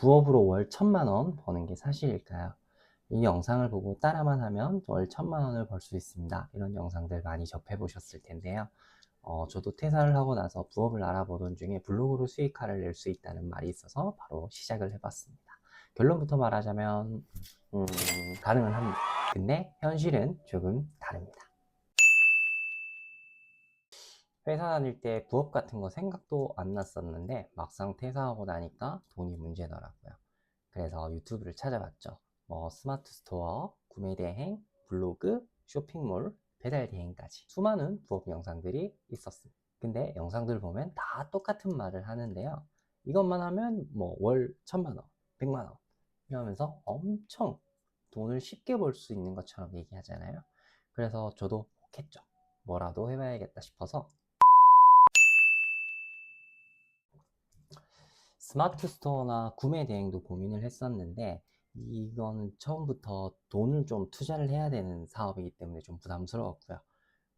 부업으로 월 천만 원 버는 게 사실일까요? 이 영상을 보고 따라만 하면 월 천만 원을 벌 수 있습니다. 이런 영상들 많이 접해 보셨을 텐데요. 어, 저도 퇴사를 하고 나서 부업을 알아보던 중에 블로그로 수익화를 낼 수 있다는 말이 있어서 바로 시작을 해봤습니다. 결론부터 말하자면 음, 가능은 합니다. 근데 현실은 조금 다릅니다. 회사 다닐 때 부업 같은 거 생각도 안 났었는데 막상 퇴사하고 나니까 돈이 문제더라고요. 그래서 유튜브를 찾아봤죠. 뭐 스마트 스토어, 구매 대행, 블로그, 쇼핑몰, 배달 대행까지 수많은 부업 영상들이 있었습니다. 근데 영상들 보면 다 똑같은 말을 하는데요. 이것만 하면 뭐 월 천만 원, 백만 원 이러면서 엄청 돈을 쉽게 벌 수 있는 것처럼 얘기하잖아요. 그래서 저도 했죠. 뭐라도 해봐야겠다 싶어서 스마트 스토어나 구매 대행도 고민을 했었는데 이건 처음부터 돈을 좀 투자를 해야 되는 사업이기 때문에 좀 부담스러웠고요.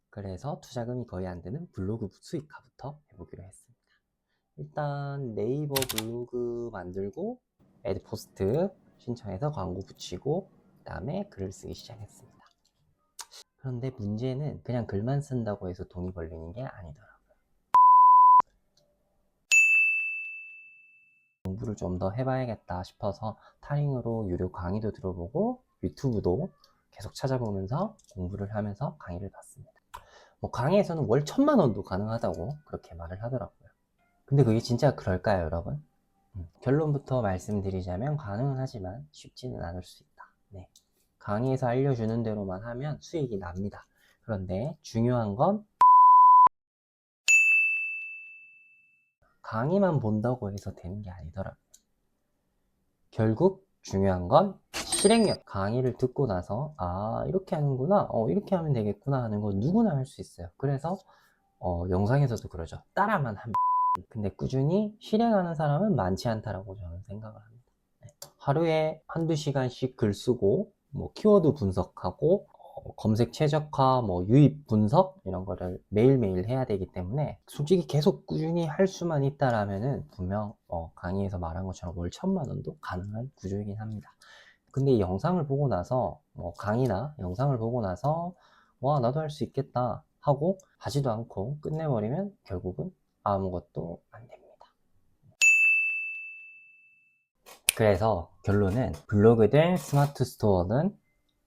그래서 투자금이 거의 안 되는 블로그 수익화부터 해보기로 했습니다. 일단 네이버 블로그 만들고 애드 포스트 신청해서 광고 붙이고 그다음에 글을 쓰기 시작했습니다. 그런데 문제는 그냥 글만 쓴다고 해서 돈이 벌리는 게 아니더라고요. 공부를 좀 더 해봐야겠다 싶어서 타링으로 유료 강의도 들어보고 유튜브도 계속 찾아보면서 공부를 하면서 강의를 받습니다. 뭐 강의에서는 월 천만 원도 가능하다고 그렇게 말을 하더라고요. 근데 그게 진짜 그럴까요, 여러분? 음, 결론부터 말씀드리자면 가능은 하지만 쉽지는 않을 수 있다. 네. 강의에서 알려주는 대로만 하면 수익이 납니다. 그런데 중요한 건 강의만 본다고 해서 되는 게 아니더라고요. 결국 중요한 건 실행력. 강의를 듣고 나서 아 이렇게 하는구나, 어 이렇게 하면 되겠구나 하는 거 누구나 할 수 있어요. 그래서 어, 영상에서도 그러죠. 따라만 하면. 근데 꾸준히 실행하는 사람은 많지 않다라고 저는 생각을 합니다. 네. 하루에 한두 시간씩 글 쓰고 뭐 키워드 분석하고 어, 검색 최적화, 뭐 유입 분석 이런 거를 매일매일 해야 되기 때문에 솔직히 계속 꾸준히 할 수만 있다라면은 분명 어, 강의에서 말한 것처럼 월 천만 원도 가능한 구조이긴 합니다. 근데 이 영상을 보고 나서 뭐 강의나 영상을 보고 나서 와 나도 할 수 있겠다 하고 하지도 않고 끝내버리면 결국은 아무것도 안 됩니다. 그래서 결론은 블로그든 스마트 스토어든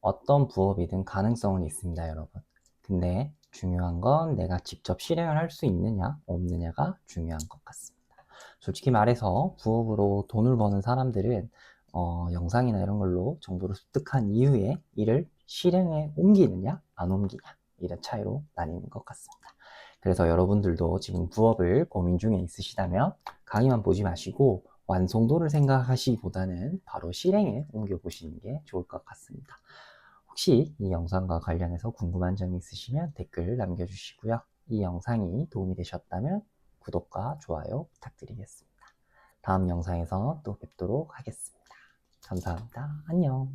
어떤 부업이든 가능성은 있습니다, 여러분. 근데 중요한 건 내가 직접 실행을 할 수 있느냐, 없느냐가 중요한 것 같습니다. 솔직히 말해서 부업으로 돈을 버는 사람들은 어, 영상이나 이런 걸로 정보를 습득한 이후에 이를 실행에 옮기느냐, 안 옮기냐, 이런 차이로 나뉘는 것 같습니다. 그래서 여러분들도 지금 부업을 고민 중에 있으시다면 강의만 보지 마시고 완성도를 생각하시기보다는 바로 실행에 옮겨보시는 게 좋을 것 같습니다. 혹시 이 영상과 관련해서 궁금한 점이 있으시면 댓글 남겨주시고요. 이 영상이 도움이 되셨다면 구독과 좋아요 부탁드리겠습니다. 다음 영상에서 또 뵙도록 하겠습니다. 감사합니다. 안녕.